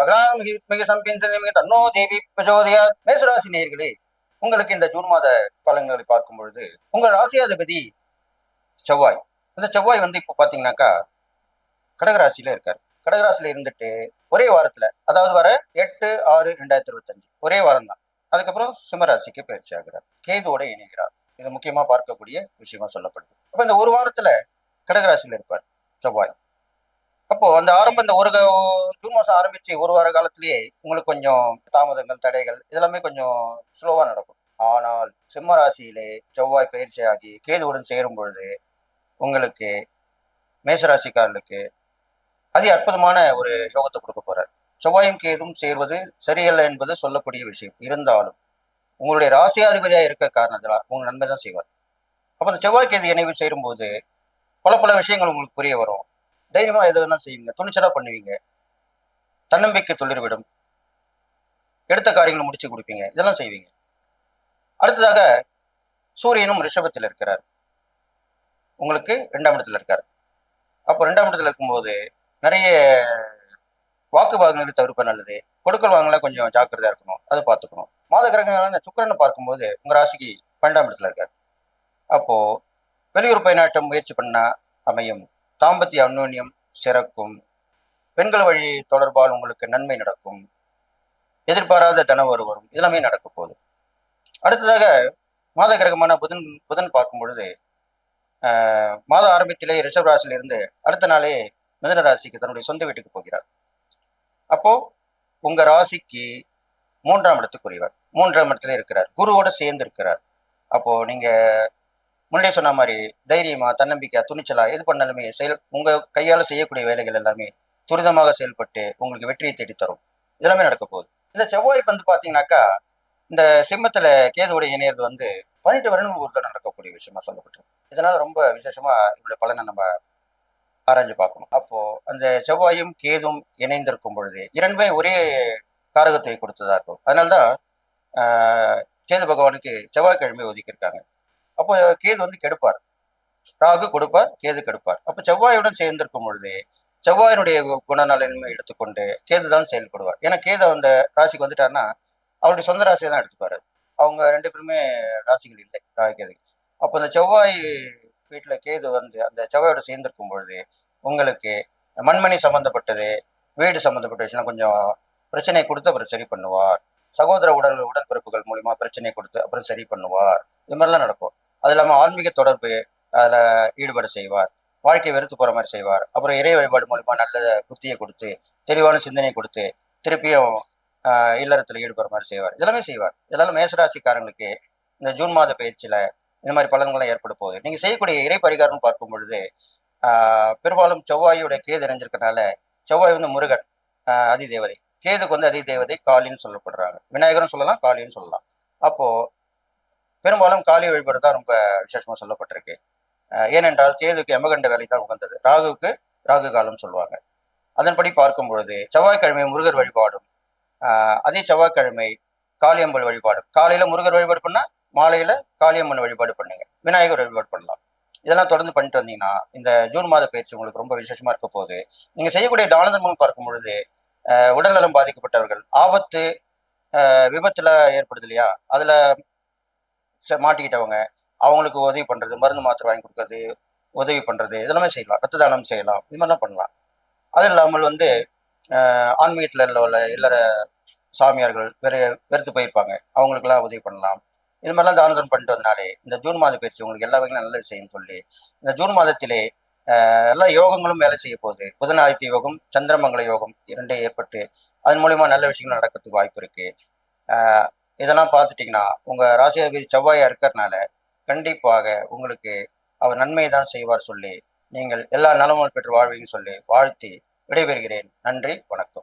மகளாமிகி மிக சம்பின் தன்னோ தேவி பிரஜோதயா மேசராசி நேர்களே உங்களுக்கு இந்த ஜூன் மாத பலன்களை பார்க்கும் பொழுது உங்கள் ராசியாதிபதி செவ்வாய். இந்த செவ்வாய் வந்து இப்போ பார்த்தீங்கன்னாக்கா கடகராசியில இருக்கார். கடகராசியில இருந்துட்டு ஒரே வாரத்துல அதாவது வர எட்டு ஆறு ரெண்டாயிரத்தி இருபத்தஞ்சு ஒரே வாரம் தான் அதுக்கப்புறம் சிம்மராசிக்கு பயிற்சி ஆகிறார். கேதுவோட இணைகிறார். இது முக்கியமா பார்க்கக்கூடிய விஷயமா சொல்லப்படுது. அப்ப இந்த ஒரு வாரத்துல கடகராசியில இருப்பார் செவ்வாய். அப்போ அந்த ஆரம்ப இந்த ஒரு ஜூன் மாசம் ஆரம்பிச்சு ஒரு வார காலத்திலேயே உங்களுக்கு கொஞ்சம் தாமதங்கள் தடைகள் இதெல்லாமே கொஞ்சம் ஸ்லோவா நடக்கும். ஆனால் சிம்ம ராசியிலே செவ்வாய் பயிற்சியாகி கேதுவுடன் சேரும் பொழுது உங்களுக்கு மேசராசிக்காரர்களுக்கு அதி அற்புதமான ஒரு யோகத்தை கொடுக்க போறார். செவ்வாயும் கேதும் சேர்வது சரியல்ல என்பது சொல்லக்கூடிய விஷயம். இருந்தாலும் உங்களுடைய ராசியாதிபதியாக இருக்க காரணத்தினால் உங்கள் நன்மை தான் செய்வார். அப்போ அந்த செவ்வாய் கேது இணைவு சேரும்போது பல பல விஷயங்கள் உங்களுக்கு புரிய வரும். தைரியமா எது வேணாலும் செய்வீங்க. துணிச்சலா பண்ணுவீங்க. தன்னம்பிக்கை துளிர்விடும். எடுத்த காரியங்களை முடிச்சு கொடுப்பீங்க. இதெல்லாம் செய்வீங்க. அடுத்ததாக சூரியனும் ரிஷபத்தில் இருக்கிறார். உங்களுக்கு ரெண்டாம் இடத்துல இருக்கார். அப்போ ரெண்டாம் இடத்துல இருக்கும்போது நிறைய வாக்கு பாகங்களை தவிர்ப்ப நல்லது. கொடுக்கல் வாங்கல கொஞ்சம் ஜாக்கிரதையா இருக்கணும். அதை பார்த்துக்கணும். மாத கிரகங்களான சுக்கரனை பார்க்கும்போது உங்க ராசிக்கு பன்னெண்டாம் இடத்துல இருக்கார். அப்போ வெளியூர் பயனாட்டம் முயற்சி பண்ணா அமையும். தாம்பத்திய அந்யோன்யம் சிறக்கும். பெண்கள் வழி தொடர்பால் உங்களுக்கு நன்மை நடக்கும். எதிர்பாராத தனவர் வரும் இதெல்லாமே நடக்க போகுது. அடுத்ததாக மாத கிரகமான புதன் புதன் பார்க்கும் பொழுது மாத ஆரம்பத்திலே ரிஷப் ராசியில இருந்து அடுத்த நாளே மிதன ராசிக்கு தன்னுடைய சொந்த வீட்டுக்கு போகிறார். அப்போ உங்க ராசிக்கு மூன்றாம் இடத்துக்குரியவர். மூன்றாம் இடத்துல இருக்கிறார். குருவோட சேர்ந்து இருக்கிறார் அப்போ நீங்க முன்னாடியே சொன்ன மாதிரி தைரியமா தன்னம்பிக்கை துணிச்சலா எது பண்ணாலுமே செயல் உங்க கையால செய்யக்கூடிய வேலைகள் எல்லாமே துரிதமாக செயல்பட்டு உங்களுக்கு வெற்றியை தேடித்தரும். இதெல்லாமே நடக்க போகுது. இந்த செவ்வாய் வந்து பாத்தீங்கன்னாக்கா இந்த சிம்மத்துல கேதுவோட இணையது வந்து பன்னெண்டு வருடங்களுக்கு ஒரு தடவை நடக்கக்கூடிய விஷயமா சொல்லப்பட்டிருக்கு. இதனால ரொம்ப விசேஷமா இவருடைய பலனை நம்ம ஆராய்ஞ்சு பார்க்கணும். அப்போ அந்த செவ்வாயும் கேதும் இணைந்திருக்கும் பொழுது இரண்டுமே ஒரே காரகத்தை கொடுத்ததா இருக்கும். அதனால்தான் ஆஹ், கேது பகவானுக்கு செவ்வாய்க்கிழமை ஒதுக்கியிருக்காங்க. அப்போ கேது வந்து கெடுப்பார். ராகு கொடுப்பார் கேது கெடுப்பார். அப்போ செவ்வாயுடன் சேர்ந்திருக்கும் பொழுது செவ்வாயினுடைய குணநலன்மை எடுத்துக்கொண்டு கேது தான் செயல்படுவார். ஏன்னா கேது அந்த ராசிக்கு வந்துட்டாருன்னா அவருடைய சொந்த ராசியை தான் எடுத்துப்பாரு. அவங்க ரெண்டு பேருமே ராசிகள் இல்லை ராகு கேது. அப்போ அந்த செவ்வாய் வீட்டுல கேது வந்து அந்த செவ்வாயோட சேர்ந்திருக்கும் பொழுது உங்களுக்கு மண்மணி சம்மந்தப்பட்டது வீடு சம்மந்தப்பட்ட விஷயம் கொஞ்சம் பிரச்சனை கொடுத்து அப்புறம் சரி பண்ணுவார். சகோதர உடல் உடன்பிறப்புகள் மூலியமா பிரச்சனை கொடுத்து அப்புறம் சரி பண்ணுவார். இது மாதிரிலாம் நடக்கும். அது இல்லாமல் ஆன்மீக தொடர்பு அதில் ஈடுபட செய்வார். வாழ்க்கை வெறுத்து போகிற மாதிரி செய்வார். அப்புறம் இறை வழிபாடு மூலிமா நல்ல புத்தியை கொடுத்து தெளிவான சிந்தனை கொடுத்து திருப்பியும் இல்லறத்தில் ஈடுபடுற மாதிரி செய்வார். இதெல்லாமே செய்வார். இதெல்லாம் மேசராசிக்காரங்களுக்கு இந்த ஜூன் மாத பயிற்சியில் இந்த மாதிரி பலன்கள்லாம் ஏற்பட போகுது. நீங்கள் செய்யக்கூடிய இறை பரிகாரம்னு பார்க்கும் பொழுது பெரும்பாலும் செவ்வாயோட கேது இணைஞ்சிருக்கனால செவ்வாய் வந்து முருகன் அதிதேவதை. கேதுக்கு வந்து அதிதேவதை காளின்னு சொல்லப்படுறாங்க. விநாயகரும் சொல்லலாம் காளின்னு சொல்லலாம். அப்போ பெரும்பாலும் காளி வழிபாடு தான் ரொம்ப விசேஷமா சொல்லப்பட்டிருக்கு. ஏனென்றால் கேதுக்கு எமகண்ட வேலை தான் உகந்தது. ராகுவுக்கு ராகு காலம் சொல்லுவாங்க. அதன்படி பார்க்கும் பொழுது செவ்வாய்க்கிழமை முருகர் வழிபாடும் அதே செவ்வாய்க்கிழமை காளியம்பல் வழிபாடும். காலையில முருகர் வழிபாடு பண்ணா மாலையில காளியம்மன் வழிபாடு பண்ணுங்க. விநாயகர் வழிபாடு பண்ணலாம். இதெல்லாம் தொடர்ந்து பண்ணிட்டு வந்தீங்கன்னா இந்த ஜூன் மாத பயிற்சி உங்களுக்கு ரொம்ப விசேஷமா இருக்க போகுது. நீங்க செய்யக்கூடிய தான தர்மம் பார்க்கும் பொழுது உடல்நலம் பாதிக்கப்பட்டவர்கள் ஆபத்து ஆஹ், விபத்துல ஏற்படுது இல்லையா? அதுல மாட்டிக்கிட்டவங்க அவங்களுக்கு உதவி பண்ணுறது மருந்து மாத்திரை வாங்கி கொடுக்கறது உதவி பண்ணுறது இதெல்லாமே செய்யலாம். ரத்த தானம் செய்யலாம். இது மாதிரிலாம் பண்ணலாம். அது இல்லாமல் வந்து ஆன்மீகத்தில் உள்ள இல்லற சாமியார்கள் வெறு வெறுத்து போயிருப்பாங்க. அவங்களுக்கெல்லாம் உதவி பண்ணலாம். இது மாதிரிலாம் தான பண்ணிட்டு வந்தனாலே இந்த ஜூன் மாத பயிற்சி உங்களுக்கு எல்லா வகையிலும் நல்லது செய்யும் சொல்லி இந்த ஜூன் மாதத்திலே எல்லா யோகங்களும் வேலை செய்ய போகுது. புதன் ஆதித்ய யோகம் சந்திரமங்கல யோகம் இரண்டே ஏற்பட்டு அதன் மூலயமா நல்ல விஷயங்கள் நடக்கிறதுக்கு வாய்ப்பு இருக்குது இதெல்லாம் பார்த்துட்டிங்கன்னா உங்கள் ராசியாதிபதி செவ்வாயாக இருக்கிறதுனால கண்டிப்பாக உங்களுக்கு அவர் நன்மையை தான் செய்வார் சொல்லி நீங்கள் எல்லா நலமும் பெற்று வாழ்வீங்கன்னு சொல்லி வாழ்த்தி விடைபெறுகிறேன். நன்றி வணக்கம்.